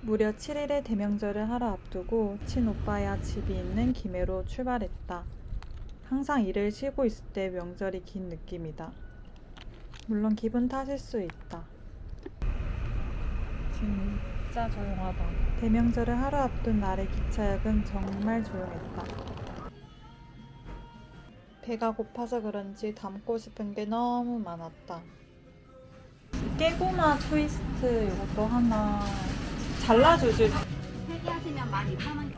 무려 7일의 대명절을 하루 앞두고 친오빠야 집이 있는 김해로 출발했다. 항상 일을 쉬고 있을 때 명절이 긴 느낌이다. 물론 기분 탓일 수 있다. 진짜 조용하다. 대명절을 하루 앞둔 날의 기차역은 정말 조용했다. 배가 고파서 그런지 담고 싶은 게 너무 많았다. 깨고마 트위스트 이것도 하나 잘라주실 3개 하시면 12,000원.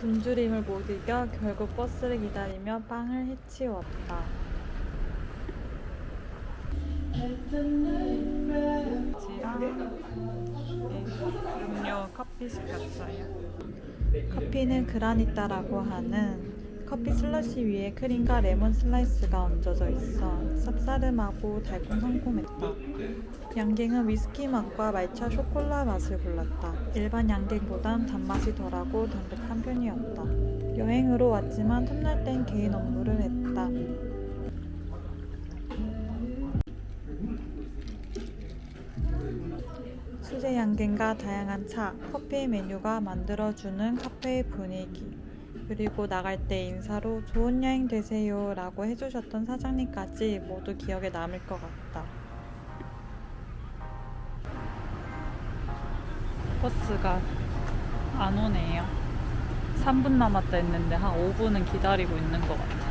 굶주림을 못 이겨 결국 버스를 기다리며 빵을 해치웠다. 음료 커피 시켰어요. 커피는 그라니따라고 하는 커피 슬러시 위에 크림과 레몬 슬라이스가 얹어져 있어 쌉싸름하고 달콤 상콤했다. 양갱은 위스키 맛과 말차 쇼콜라 맛을 골랐다. 일반 양갱보단 단맛이 덜하고 담백한 편이었다. 여행으로 왔지만 틈날 땐 개인 업무를 했다. 수제 양갱과 다양한 차, 커피 메뉴가 만들어주는 카페의 분위기. 그리고 나갈 때 인사로 좋은 여행 되세요 라고 해주셨던 사장님까지 모두 기억에 남을 것 같다. 버스가 안 오네요. 3분 남았다 했는데 한 5분은 기다리고 있는 것 같아.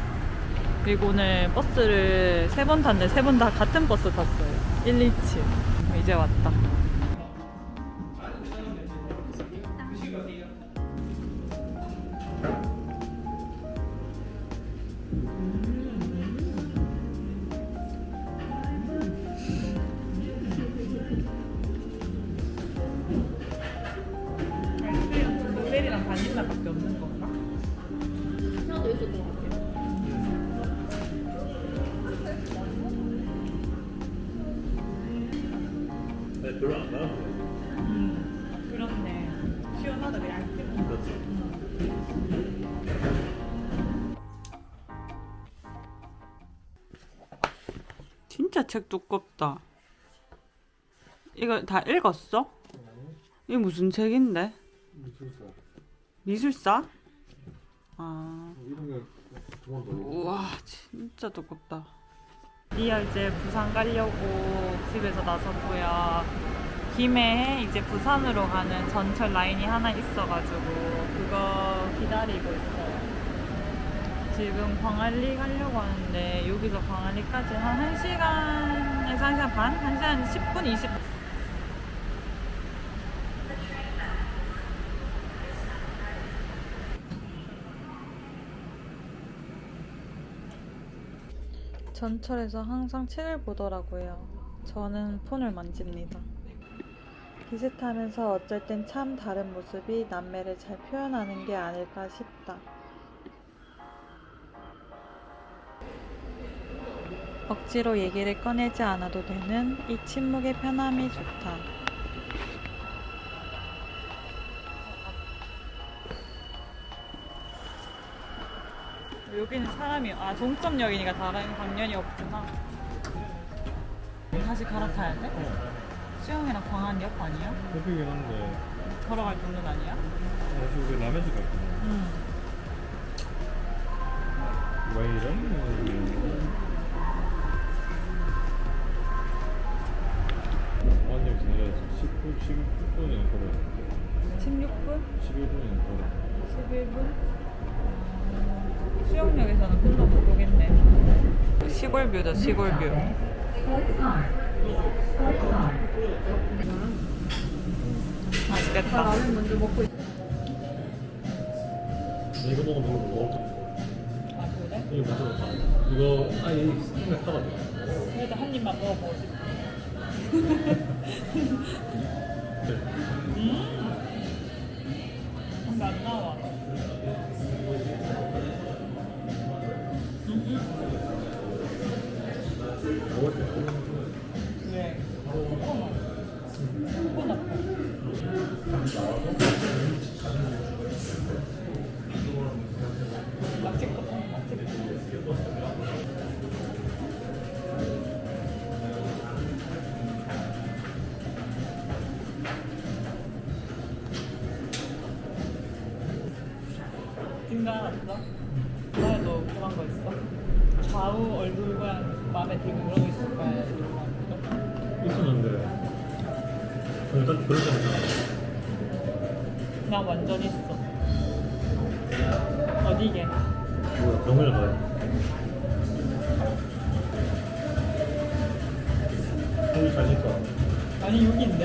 그리고 오늘 버스를 세 번 탔는데 세 번 다 같은 버스 탔어요. 127. 이제 왔다. 블루베리랑 바닐라밖에 없는 건가? 저도 있었던 것 같아요. 네, 별로 안 나는데. 음, 그렇네. 시원하다, 그냥 얇게. 그렇지. 진짜 책 두껍다. 이거 다 읽었어? 이게 무슨 책인데? 미술사. 미술사? 아. 우와, 진짜 두껍다. 이야 이제 부산 가려고 집에서 나섰고요. 김해에 이제 부산으로 가는 전철 라인이 하나 있어가지고 그거 기다리고 있어요. 지금 광안리 가려고 하는데 여기서 광안리까지 한 1시간에서 1시간 반? 1시간 10분, 20분. 전철에서 항상 책을 보더라고요. 저는 폰을 만집니다. 비슷하면서 어쩔 땐 참 다른 모습이 남매를 잘 표현하는 게 아닐까 싶다. 억지로 얘기를 꺼내지 않아도 되는 이 침묵의 편함이 좋다. 여기는 사람이 아 종점역이니까 다른 당연히 없구나. 다시 갈아타야 돼? 수영이랑 광안역 아니야? 대표긴 한데. 걸어갈 정도는 아니야? 다시 우리 라면집 갔구나. 응. 왜 이런? 완전 내가 10분, 11분에 걸어. 16분? 11분에 걸어. 11분? 수영역에서는 못 보겠네. 시골 뷰다, 시골 뷰. 맛있겠다. 라면 먼저 먹고 있 이거 먹으면 이거 먹어. 아, 그래? 이거 먼저 먹자. 이거 아니 스팀에 타가지고. 그래도 한 입만 먹어보고 싶어. 진가 하나 있어? 하나 더 궁금한 거 있어? 좌우 얼굴 모양 마음에 들고 그러고 있을 거야. 있었는데 일단 때는 나 완전 있어. 어디게? 뭐야 병원에 가야 여기 잘 있어 아니 여기인데?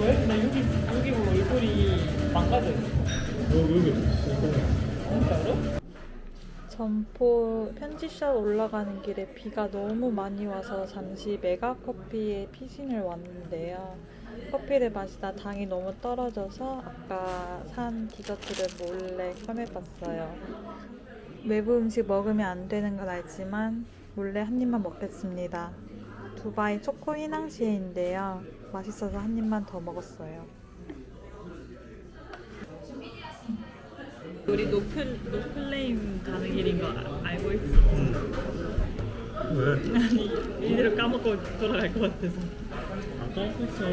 왜? 나 여기 여기 보고 얼굴이 망가져 있어. 여기 여기 진짜로? 점포 편지샵 올라가는 길에 비가 너무 많이 와서 잠시 메가커피에 피신을 왔는데요. 커피를 마시다 당이 너무 떨어져서 아까 산 디저트를 몰래 꺼내봤어요. 외부 음식 먹으면 안 되는 건 알지만 몰래 한 입만 먹겠습니다. 두바이 초코 휘낭시에인데요. 맛있어서 한 입만 더 먹었어요. 우리 노플 노플레임 가는 길인 거 아- 알고 있어. 왜? 아니 이대로 까먹고 돌아갈 것 같아서. 안 까먹었어